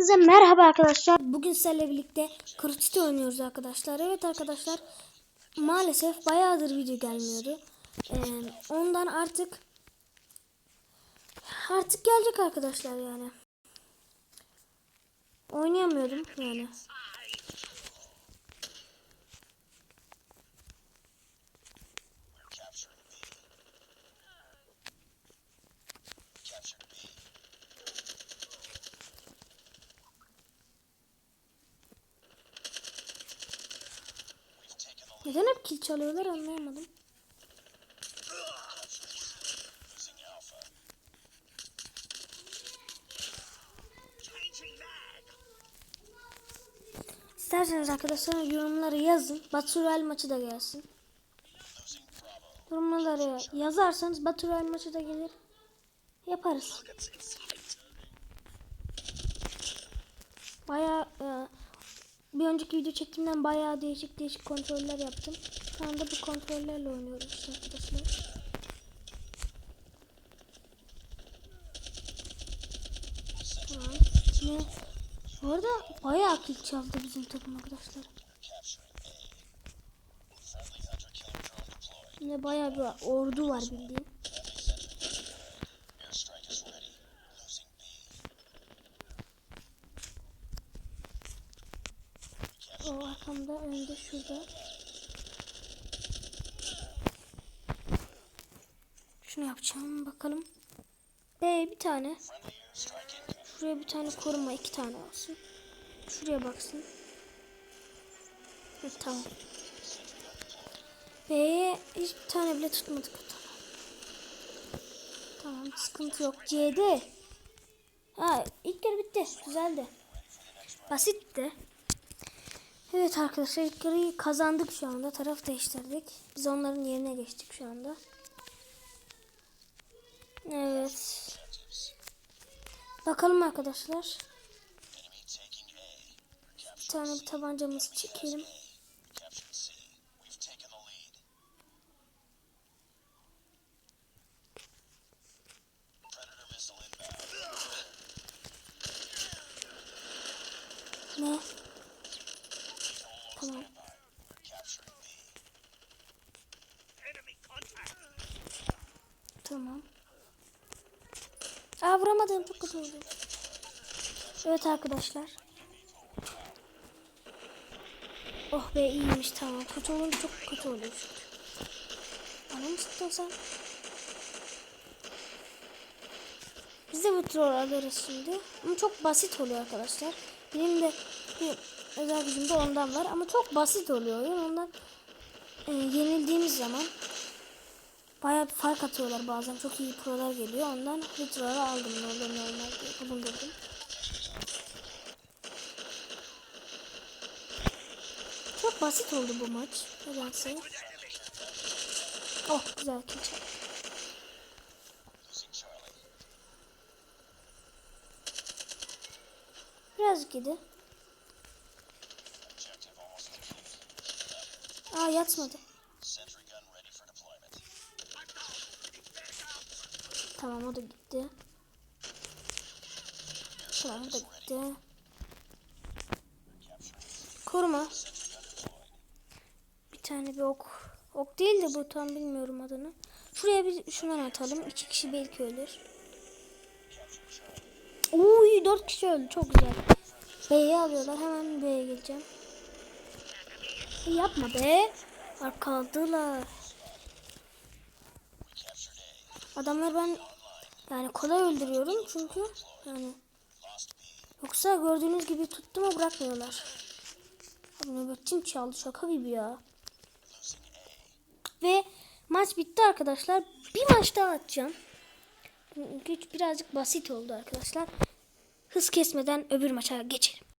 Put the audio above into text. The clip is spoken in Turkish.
Hepinize merhaba arkadaşlar. Bugün sizlerle birlikte Crucity oynuyoruz arkadaşlar. Evet arkadaşlar maalesef bayağıdır video gelmiyordu. Ee, ondan artık artık gelecek arkadaşlar yani. Oynayamıyordum yani. Neden hep kill çalıyorlar anlayamadım. İsterseniz arkadaşlar yorumları yazın. Batural maçı da gelsin. Yorumları yazarsanız Batural maçı da gelir. Yaparız. Bayağı e, bir önceki video çektiğimden bayağı değişik değişik kontroller yaptım. Şu anda bu kontrollerle oynuyoruz arkadaşlar. Tamam. Ne? Bu arada bayağı kill çaldı bizim takım arkadaşlar. Yine bayağı bir ordu var bildiğin. O arkamda önde şurada. Şunu yapacağım bakalım. B bir tane. Şuraya bir tane koruma iki tane olsun. Şuraya baksın. Hı, tamam. B'ye hiçbir tane bile tutmadık. Tamam. Tamam sıkıntı yok. C'de. Ha ilk kere bitti. Güzeldi. Basitti. Evet arkadaşlar ilk kazandık şu anda. Taraf değiştirdik. Biz onların yerine geçtik şu anda. Evet. Bakalım arkadaşlar. Bir tane bir tabancamızı çekelim. Ne? Tamam. Tamam. Aa vuramadım çok kötü oldu. Evet arkadaşlar. Oh be iyiymiş tamam. Kötü olunca çok kötü oluyor çünkü. Bana mı sıktın sen? Biz de bu troll alırız şimdi. Ama çok basit oluyor arkadaşlar. Benim de bir özel gücümde ondan var. Ama çok basit oluyor. Yani ondan e, yenildiğimiz zaman bayağı bir fark atıyorlar bazen. Çok iyi prolar geliyor. Ondan Hitro'ları aldım. Ne olmaz diye bulundurdum. Çok basit oldu bu maç. Nedense. Oh güzel kill çaldı. Birazcık Aa yatmadı. Tamam o da gitti. Tamam o da gitti. Koruma. Bir tane bir ok. Ok değil de bu tam bilmiyorum adını. Şuraya bir şundan atalım. İki kişi belki ölür. Uy dört kişi öldü. Çok güzel. B'yi alıyorlar. Hemen B'ye geleceğim. E, yapma be. Arkaladılar. Adamlar ben yani kolay öldürüyorum çünkü yani yoksa gördüğünüz gibi tuttu mu bırakmıyorlar. Abi nöbetim çaldı şaka gibi ya. Ve maç bitti arkadaşlar. Bir maç daha atacağım. Güç birazcık basit oldu arkadaşlar. Hız kesmeden öbür maça geçelim.